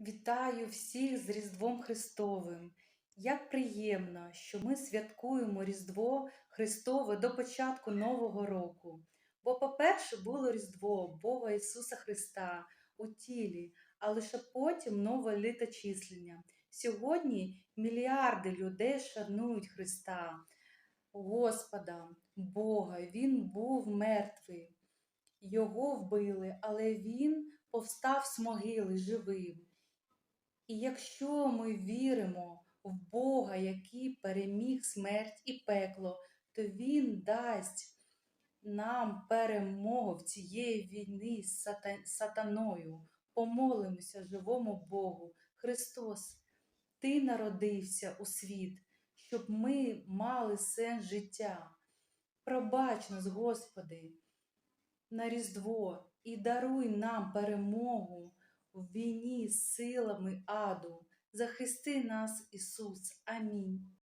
Вітаю всіх з Різдвом Христовим. Як приємно, що ми святкуємо Різдво Христове до початку Нового року. Бо, по-перше, було Різдво Бога Ісуса Христа у тілі, а лише потім нове літочислення. Сьогодні мільярди людей шанують Христа, Господа, Бога. Він був мертвий. Його вбили, але Він повстав з могили живим. І якщо ми віримо в Бога, який переміг смерть і пекло, то Він дасть нам перемогу в цієї війни з сатаною. Помолимося живому Богу. Христос, Ти народився у світ, щоб ми мали сенс життя. Пробач нас, Господи, на Різдво і даруй нам перемогу в війні з силами аду. Захисти нас, Ісус. Амінь.